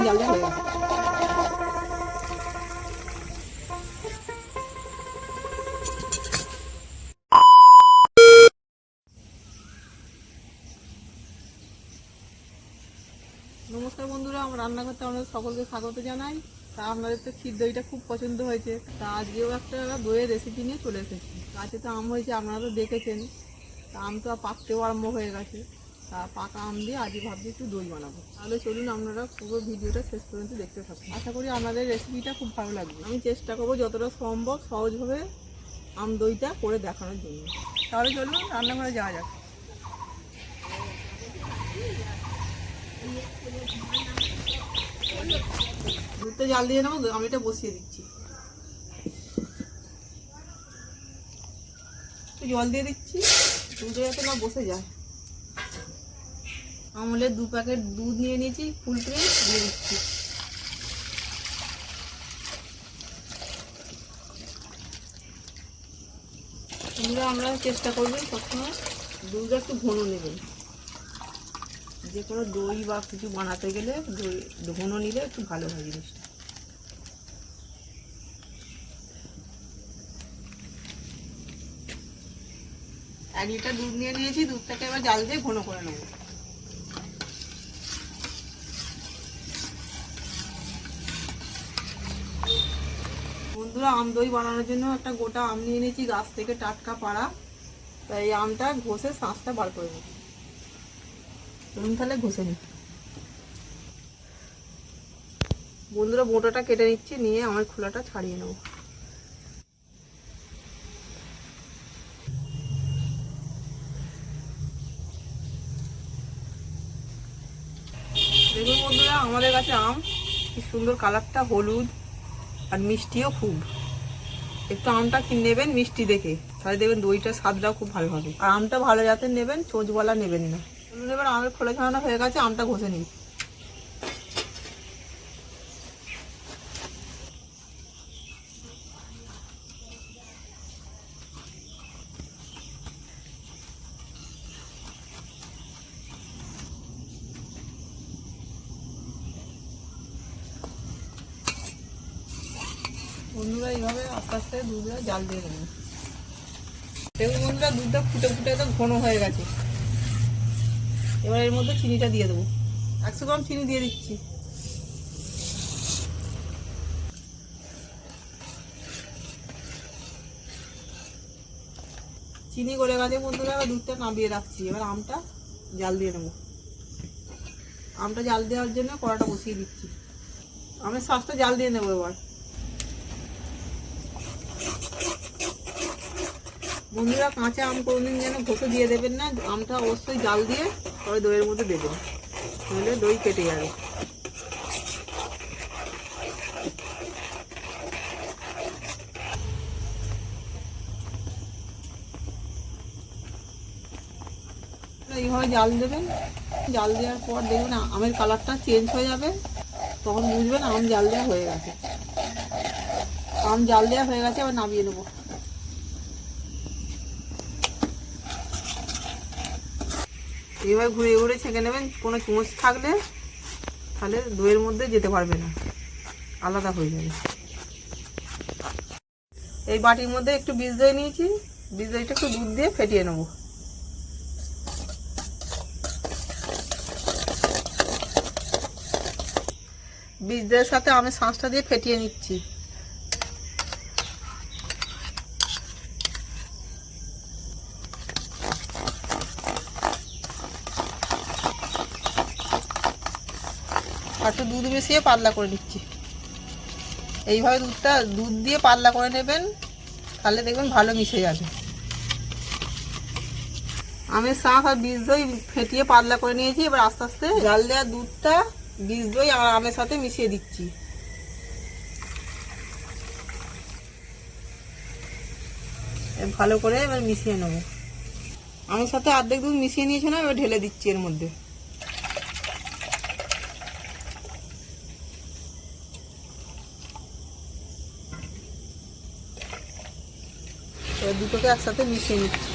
নমস্কার বন্ধুরা, আমার রান্নাঘরতে আপনাদের সকলকে স্বাগত জানাই। তা আপনাদের তো ক্ষীর দইটা খুব পছন্দ হয়েছে। তা আজকেও একটা দইয়ের রেসিপি নিয়ে চলে এসেছি। গাছে তো আম হয়েছে, আপনারা তো দেখেছেন। তা আম তো আর পাকতেও আরম্ভ হয়ে গেছে। পাকা আম দিয়ে আজকে ভাবছি একটু দই বানাবো। তাহলে চলুন আপনারা পুরো ভিডিওটা শেষ পর্যন্ত দেখতে থাকুন। আশা করি আপনাদের রেসিপিটা খুব ভালো লাগবে। আমি চেষ্টা করব যতটা সম্ভব সহজভাবে আম দইটা করে দেখানোর জন্য। তাহলে চলুন রান্নাঘরে যাওয়া যাক। দুধটা জাল দিয়ে নেব, আমি এটা বসিয়ে দিচ্ছি। জল দিয়ে দিচ্ছি, দুধে যাতে না বসে যায়। আমলের দু প্যাকেট দুধ নিয়ে নিয়েছি, ফুল ক্রিম দিয়ে দিচ্ছি। আমরা চেষ্টা করবেন সবসময়। দুধটা একটু ঘন নেবেন। যে কোনো দই বা কিছু বানাতে গেলে দই ঘন নিলে একটু ভালো হয় জিনিসটা। এক লিটার দুধ নিয়ে নিয়েছি, দুধটাকে এবার জাল দিয়ে ঘন করে নেব। বন্ধুরা, আম দই বানানোর জন্য একটা গোটা আম নিয়ে নিয়েছি, গাছ থেকে টাটকা পাড়া। তাই এই আমটা ঘষে শাঁসটা বার করে নেব। চলুন তাহলে ঘষে নিই। বন্ধুরা, বোঁটাটা কেটে নিচ্ছি, নিয়ে আমার খোলাটা ছাড়িয়ে নেব। দেখুন বন্ধুরা, আমাদের কাছে আম, কি সুন্দর কালারটা, হলুদ। আর মিষ্টিও খুব। একটু আমটা নেবেন মিষ্টি দেখে? তাহলে দেখবেন দইটার স্বাদটাও খুব ভালো হবে। আর আমটা ভালো জাতের নেবেন, চোঁচওয়ালা নেবেন না। এবার আমের খোলা ছাড়ানো হয়ে গেছে, আমটা ঘষে নিই বন্ধুরা এইভাবে আস্তে আস্তে দুধটা জাল দিয়ে দেবেন দেখুন বন্ধুরা, দুধটা ফুটে ফুটে তো ঘন হয়ে গেছে। এবার এর মধ্যে চিনিটা দিয়ে দেবো। একশো গ্রাম চিনি দিয়ে দিচ্ছি। চিনি গলে গেছে বন্ধুরা দুধটা নামিয়ে রাখছি। এবার আমটা জাল দিয়ে নেব। আমটা জাল দেওয়ার জন্য কড়াটা বসিয়ে দিচ্ছি। আমের শ্বাসটা জাল দিয়ে নেব এবার। বন্ধুরা কাঁচা আম কোনোদিন যেন ঘষে দিয়ে দেবেন না, আমটা অবশ্যই জাল দিয়ে তবে দইয়ের মধ্যে দেবেন। নাহলে দই কেটে যাবে। এইভাবে জাল দেবেন। জাল দেওয়ার পর দেখবেন আমের কালারটা চেঞ্জ হয়ে যাবে। তখন বুঝবেন আম জাল দেওয়া হয়ে গেছে। আম জাল দেওয়া হয়ে গেছে আবার নামিয়ে নেব। এইভাবে ঘুরে ঘুরে ছেঁকে নেবেন, কোনো চুঁচ থাকলে তাহলে দইয়ের মধ্যে যেতে পারবে না। আলাদা হয়ে যাবে। এই বাটির মধ্যে একটু বীজ দই নিয়েছি, বীজ দইটা একটু দুধ দিয়ে ফেটিয়ে নেব। বীজ দইয়ের সাথে আমি শাঁসটা দিয়ে ফেটিয়ে নিচ্ছি। একটু দুধ মিশিয়ে পাতলা করে নিচ্ছি। এইভাবে দুধটা, দুধ দিয়ে পাতলা করে নেবেন, তাহলে দেখবেন ভালো মিশে যাবে। আমের শাঁখ আর বীজ দই ফেটিয়ে পাতলা করে নিয়েছি, এবার আস্তে আস্তে জাল দেওয়া দুধটা, বীজ দই আর আমের সাথে মিশিয়ে দিচ্ছি। ভালো করে এবার মিশিয়ে নেব। আমের সাথে অর্ধেক দুধ মিশিয়ে নিয়েছে না, এবার ঢেলে দিচ্ছি এর মধ্যে। এবার দুটোকে একসাথে মিশিয়ে নিচ্ছি।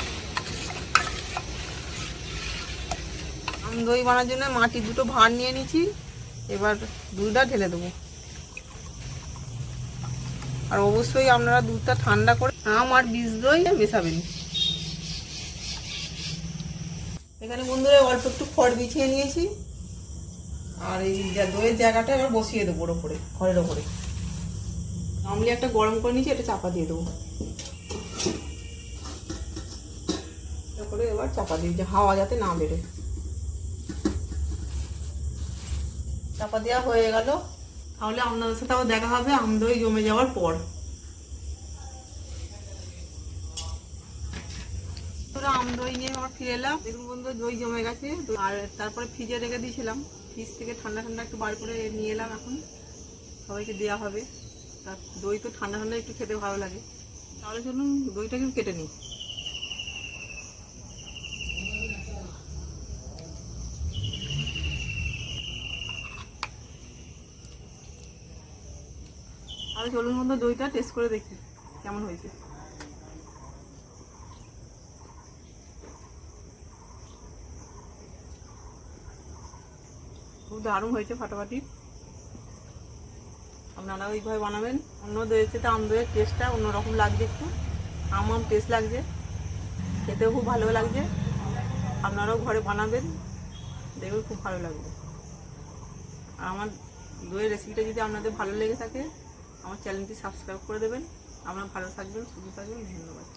দই বানার জন্য মাটি দুটো ভাঁড় নিয়ে নিচ্ছি এবার দুধটা ঢেলে দেবো। আর অবশ্যই আপনারা দুধটা ঠান্ডা করে আম আর বীজ দই মেশাবেন। এখানে বন্ধুরা অল্প একটু খড় বিছিয়ে নিয়েছি। আর এই দইয়ের জায়গাটা এবার বসিয়ে দেবো ওর ওপরে, খড়ের ওপরে। আমলি একটা গরম করে নিয়েছি, এটা চাপা দিয়ে দেবো। তারপরে এবার চাপা দিই যে হাওয়া যাতে না বেরোয়। চাপা দেওয়া হয়ে গেল। তাহলে আপনাদের সাথে আবার দেখা হবে আম দই জমে যাওয়ার পর। আম দই নিয়ে আমার ফিরে এলাম। দেখুন বন্ধু, দই জমে গেছে। আর তারপরে ফ্রিজে রেখে দিয়েছিলাম। ফ্রিজ থেকে ঠান্ডা ঠান্ডা একটু বার করে নিয়ে এলাম এখন। সবাইকে দেওয়া হবে। তার দই তো ঠান্ডা ঠান্ডা একটু খেতে ভালো লাগে। তাহলে চলুন দইটা কিন্তু কেটে নিই। আর চলুন বন্ধু দইটা টেস্ট করে দেখি কেমন হয়েছে। খুব দারুণ হয়েছে ফাটাফাটি। আপনারা ওইভাবে বানাবেন, অন্য দইয়ের চেয়ে আম দইয়ের টেস্টটা অন্যরকম লাগছে একটু। আম আম টেস্ট লাগছে, খেতেও খুব ভালো লাগছে। আপনারাও ঘরে বানাবেন, দেখবেন খুব ভালো লাগবে। আর আমার দইয়ের রেসিপিটা যদি আপনাদের ভালো লেগে থাকে আমার চ্যানেলটি সাবস্ক্রাইব করে দেবেন। আপনারা ভালো থাকবেন সুস্থ থাকবেন ধন্যবাদ।